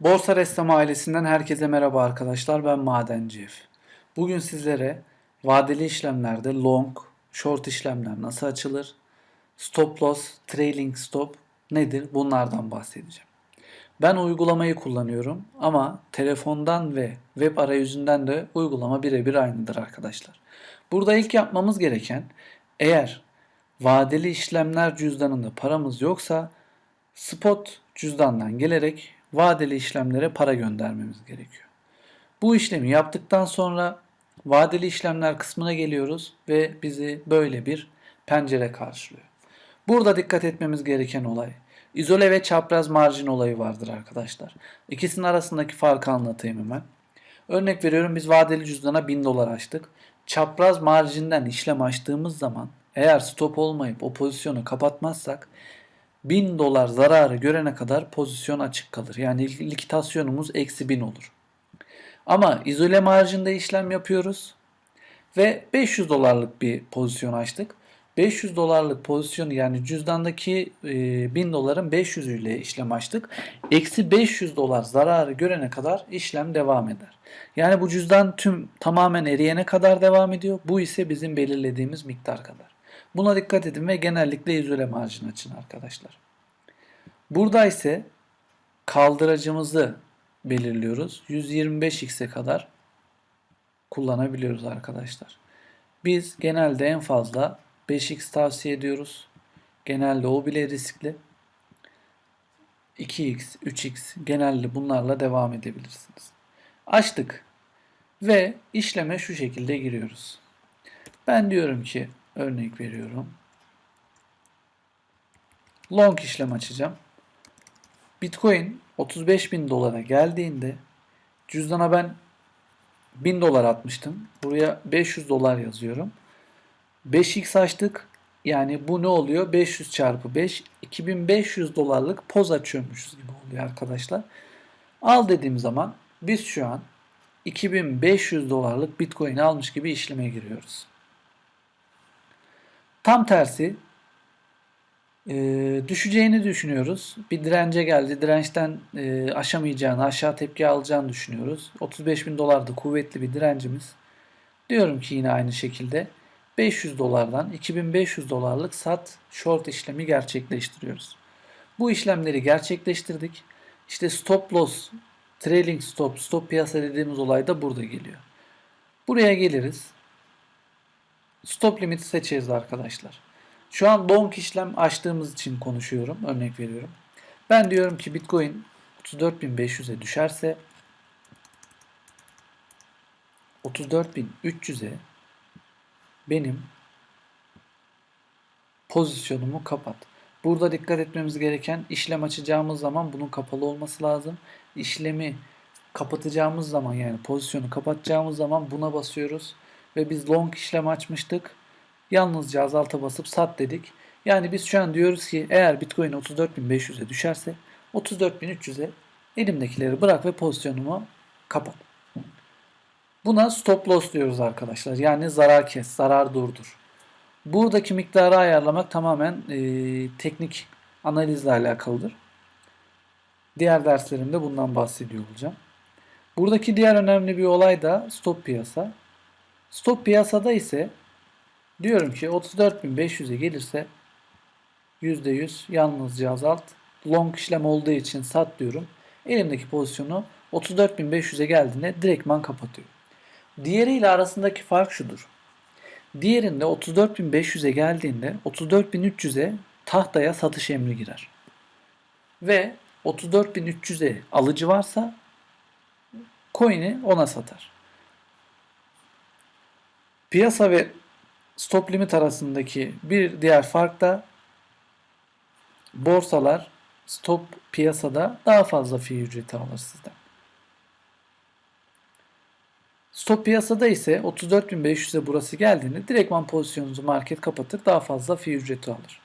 Borsa Ressam ailesinden herkese merhaba arkadaşlar. Ben Madenci. Bugün sizlere vadeli işlemlerde long, short işlemler nasıl açılır? Stop loss, trailing stop nedir? Bunlardan bahsedeceğim. Ben uygulamayı kullanıyorum ama telefondan ve web arayüzünden de uygulama birebir aynıdır arkadaşlar. Burada ilk yapmamız gereken eğer vadeli işlemler cüzdanında paramız yoksa spot cüzdandan gelerek vadeli işlemlere para göndermemiz gerekiyor. Bu işlemi yaptıktan sonra vadeli işlemler kısmına geliyoruz ve bizi böyle bir pencere karşılıyor. Burada dikkat etmemiz gereken olay izole ve çapraz marjin olayı vardır arkadaşlar. İkisinin arasındaki farkı anlatayım hemen. Örnek veriyorum biz vadeli cüzdana 1000 dolar açtık. Çapraz marjinden işlem açtığımız zaman eğer stop olmayıp o pozisyonu kapatmazsak 1000 dolar zararı görene kadar pozisyon açık kalır. Yani likitasyonumuz eksi 1000 olur. Ama izole marjinde işlem yapıyoruz ve 500 dolarlık bir pozisyon açtık. 500 dolarlık pozisyonu yani cüzdandaki e, 1000 doların 500 ile işlem açtık. Eksi 500 dolar zararı görene kadar işlem devam eder. Yani bu cüzdan tüm tamamen eriyene kadar devam ediyor. Bu ise bizim belirlediğimiz miktar kadar. Buna dikkat edin ve genellikle izole marjin açın arkadaşlar. Burada ise kaldıracımızı belirliyoruz. 125x'e kadar kullanabiliyoruz arkadaşlar. Biz genelde en fazla 5x tavsiye ediyoruz. Genelde o bile riskli. 2x, 3x genelde bunlarla devam edebilirsiniz. Açtık ve işleme şu şekilde giriyoruz. Ben diyorum ki örnek veriyorum. Long işlem açacağım. Bitcoin 35 bin dolara geldiğinde cüzdana ben 1000 dolar atmıştım. Buraya 500 dolar yazıyorum. 5x açtık. Yani bu ne oluyor? 500 çarpı 5 2500 dolarlık poz açıyormuşuz gibi oluyor arkadaşlar. Al dediğim zaman biz şu an 2500 dolarlık Bitcoin almış gibi işleme giriyoruz. Tam tersi e, düşeceğini düşünüyoruz. Bir dirence geldi. Dirençten e, aşamayacağını, aşağı tepki alacağını düşünüyoruz. 35 bin dolar da kuvvetli bir direncimiz. Diyorum ki yine aynı şekilde 500 dolardan 2500 dolarlık sat short işlemi gerçekleştiriyoruz. Bu işlemleri gerçekleştirdik. İşte stop loss, trailing stop, stop piyasa dediğimiz olay da burada geliyor. Buraya geliriz. Stop limit seçeriz arkadaşlar. Şu an long işlem açtığımız için konuşuyorum. Örnek veriyorum. Ben diyorum ki Bitcoin 34.500'e düşerse 34.300'e benim pozisyonumu kapat. Burada dikkat etmemiz gereken işlem açacağımız zaman bunun kapalı olması lazım. İşlemi kapatacağımız zaman yani pozisyonu kapatacağımız zaman buna basıyoruz. Ve biz long işlem açmıştık. Yalnızca azalta basıp sat dedik. Yani biz şu an diyoruz ki eğer Bitcoin 34.500'e düşerse 34.300'e elimdekileri bırak ve pozisyonumu kapat. Buna stop loss diyoruz arkadaşlar. Yani zarar kes, zarar durdur. Buradaki miktarı ayarlamak tamamen e, teknik analizle alakalıdır. Diğer derslerimde bundan bahsediyor olacağım. Buradaki diğer önemli bir olay da stop piyasa. Stop piyasada ise diyorum ki 34.500'e gelirse %100 yalnızca azalt. Long işlem olduğu için sat diyorum. Elimdeki pozisyonu 34.500'e geldiğinde direktman kapatıyorum. Diğeriyle arasındaki fark şudur. Diğerinde 34.500'e geldiğinde 34.300'e tahtaya satış emri girer. Ve 34.300'e alıcı varsa coin'i ona satar. Piyasa ve stop limit arasındaki bir diğer fark da borsalar stop piyasada daha fazla fi ücreti alır sizden. Stop piyasada ise 34.500'e burası geldiğinde direktman pozisyonunuzu market kapatır daha fazla fi ücreti alır.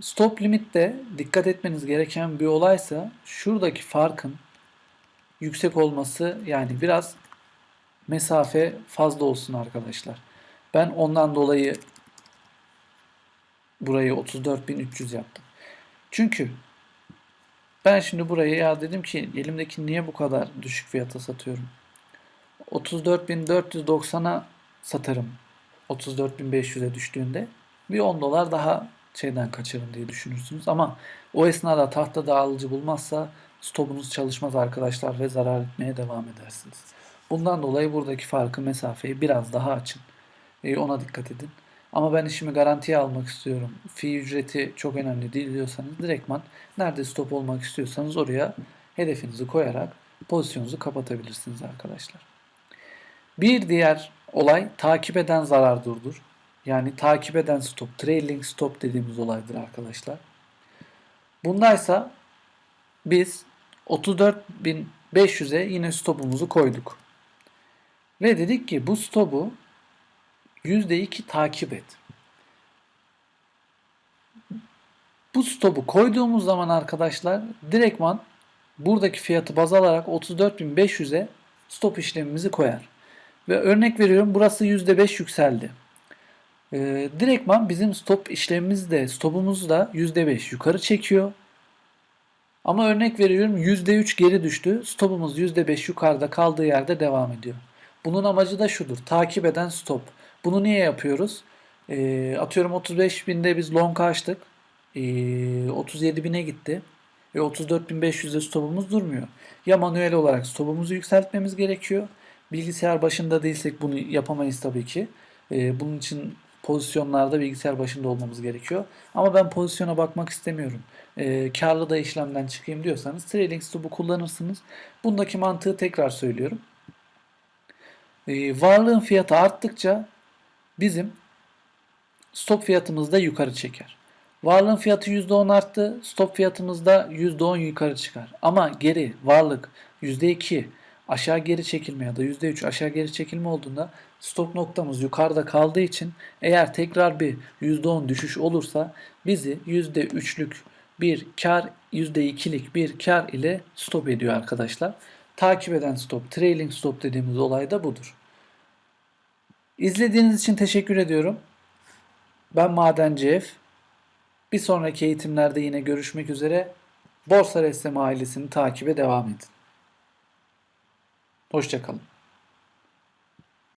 Stop limitte dikkat etmeniz gereken bir olaysa şuradaki farkın yüksek olması yani biraz mesafe fazla olsun arkadaşlar. Ben ondan dolayı burayı 34.300 yaptım. Çünkü Ben şimdi buraya ya dedim ki elimdeki niye bu kadar düşük fiyata satıyorum? 34.490'a satarım. 34.500'e düştüğünde bir 10 dolar daha şeyden kaçarım diye düşünürsünüz. Ama o esnada tahta alıcı bulmazsa stopunuz çalışmaz arkadaşlar ve zarar etmeye devam edersiniz. Bundan dolayı buradaki farkı mesafeyi biraz daha açın. E, ona dikkat edin. Ama ben işimi garantiye almak istiyorum. Fi ücreti çok önemli değil diyorsanız direktman nerede stop olmak istiyorsanız oraya hedefinizi koyarak pozisyonunuzu kapatabilirsiniz arkadaşlar. Bir diğer olay takip eden zarar durdur. Yani takip eden stop, trailing stop dediğimiz olaydır arkadaşlar. Bundaysa biz 34.500'e yine stopumuzu koyduk. Ve dedik ki bu stopu %2 takip et. Bu stopu koyduğumuz zaman arkadaşlar direktman buradaki fiyatı baz alarak 34.500'e stop işlemimizi koyar. Ve örnek veriyorum burası %5 yükseldi. Ee, direktman bizim stop işlemimiz de stopumuzu da %5 yukarı çekiyor. Ama örnek veriyorum %3 geri düştü. Stopumuz %5 yukarıda kaldığı yerde devam ediyor. Bunun amacı da şudur. Takip eden stop. Bunu niye yapıyoruz? E, atıyorum 35 binde biz long açtık. E, 37 bine gitti. Ve 34.500'de stopumuz durmuyor. Ya manuel olarak stopumuzu yükseltmemiz gerekiyor. Bilgisayar başında değilsek bunu yapamayız tabii ki. E, bunun için pozisyonlarda bilgisayar başında olmamız gerekiyor. Ama ben pozisyona bakmak istemiyorum. E, karlı da işlemden çıkayım diyorsanız trailing stop'u kullanırsınız. Bundaki mantığı tekrar söylüyorum. E, varlığın fiyatı arttıkça bizim stop fiyatımız da yukarı çeker. Varlığın fiyatı %10 arttı, stop fiyatımız da %10 yukarı çıkar. Ama geri varlık %2 aşağı geri çekilme ya da %3 aşağı geri çekilme olduğunda stop noktamız yukarıda kaldığı için eğer tekrar bir %10 düşüş olursa bizi %3'lük bir kar %2'lik bir kar ile stop ediyor arkadaşlar. Takip eden stop, trailing stop dediğimiz olay da budur. İzlediğiniz için teşekkür ediyorum. Ben Madenci Ev. Bir sonraki eğitimlerde yine görüşmek üzere. Borsa Ressam ailesini takibe devam edin. Hoşçakalın.